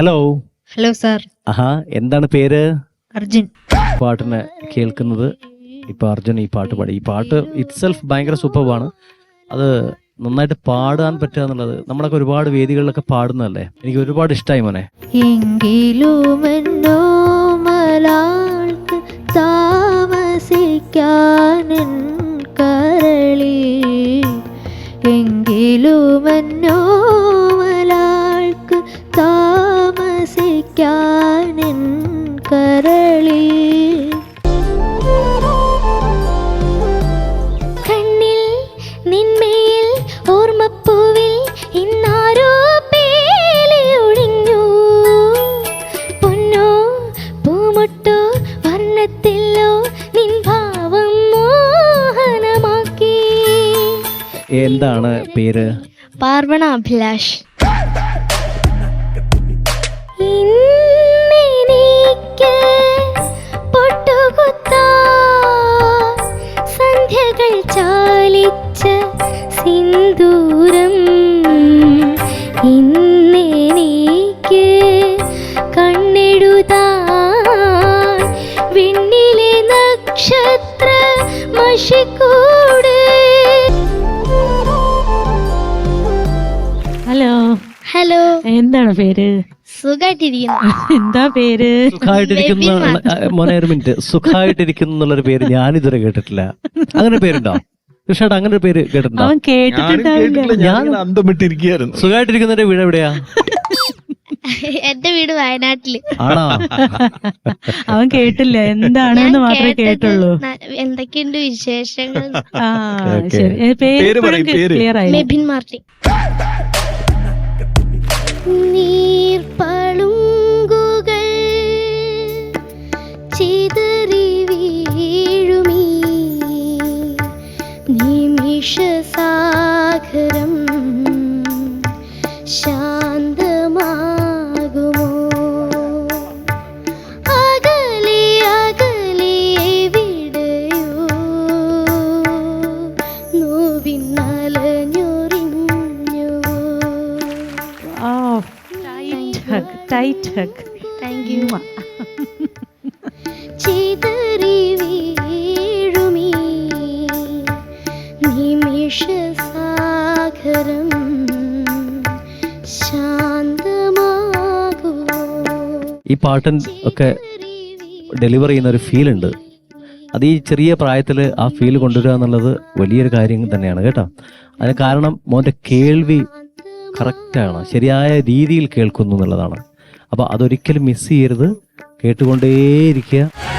Hello hello sir ആഹാ എന്താണ് പേര്? അർജുൻ. പാട്ടിനെ കേൾക്കുന്നത് ഇപ്പൊ അർജുൻ ഈ പാട്ട് പാടി. ഈ പാട്ട് ഇറ്റ്സെൽഫ് ഭയങ്കര സൂപ്പർബാണ് അത് നന്നായിട്ട് പാടാൻ പറ്റുക എന്നുള്ളത് നമ്മളൊക്കെ ഒരുപാട് വേദികളിലൊക്കെ പാടുന്നതല്ലേ? എനിക്ക് ഒരുപാട് ഇഷ്ടമായി മോനെ. എങ്കിലും മലാൾക്ക് എന്താണ് പേര്? പാർവണ അഭിലാഷ്. സന്ധ്യകൾ സിന്ദൂരം. വിണ്ണിലെ നക്ഷത്ര ഹലോ എന്താണ് പേര്? സുഖായിട്ടിരിക്കുന്നു. എന്താ പേര്? സുഖമായിട്ടിരിക്കുന്ന മോനെ ഒരു മിനിറ്റ്. സുഖമായിട്ടിരിക്കുന്നു എന്നുള്ളൊരു പേര് ഞാൻ ഇതുവരെ കേട്ടിട്ടില്ല. അങ്ങനെ പേരുണ്ടോ? തീർച്ചയായിട്ടും അങ്ങനെ ഒരു പേര് കേട്ടിട്ടുണ്ടോ? അവൻ കേട്ടിട്ടുണ്ടാവില്ല. ഞാൻ അന്തം വിട്ടിരിക്കുകയായിരുന്നു സുഖമായിട്ടിരിക്കുന്നതിന്റെ വീട് എവിടെയാ? എന്റെ വീട് വയനാട്ടിൽ. ആണോ? അവൻ കേട്ടില്ല. എന്താണെന്ന് മാത്രമേ കേട്ടുള്ളൂ. എന്തൊക്കെയുണ്ട് വിശേഷങ്ങൾ? ആ ശരി. പേര് പേര് ക്ലിയർ ആയി Mebin Martin. Tight hug tight hug thank you ചിതറി വീഴുമീ. നിമിഷസാഗരം ശാന്തമാകൂ ഈ പാട്ടൻ ഒക്കെ ഡെലിവർ ചെയ്യുന്ന ഒരു ഫീൽ ഉണ്ട് അത് ഈ ചെറിയ പ്രായത്തിൽ ആ ഫീൽ കൊണ്ടുവരിക എന്നുള്ളത് വലിയൊരു കാര്യം തന്നെയാണ് കേട്ടോ. അതിന് കാരണം മോന്റെ കേൾവി കറക്റ്റാണ് ശരിയായ രീതിയിൽ കേൾക്കുന്നു എന്നുള്ളതാണ്. അപ്പോൾ അതൊരിക്കലും മിസ് ചെയ്യരുത്. കേട്ടുകൊണ്ടേയിരിക്കുക.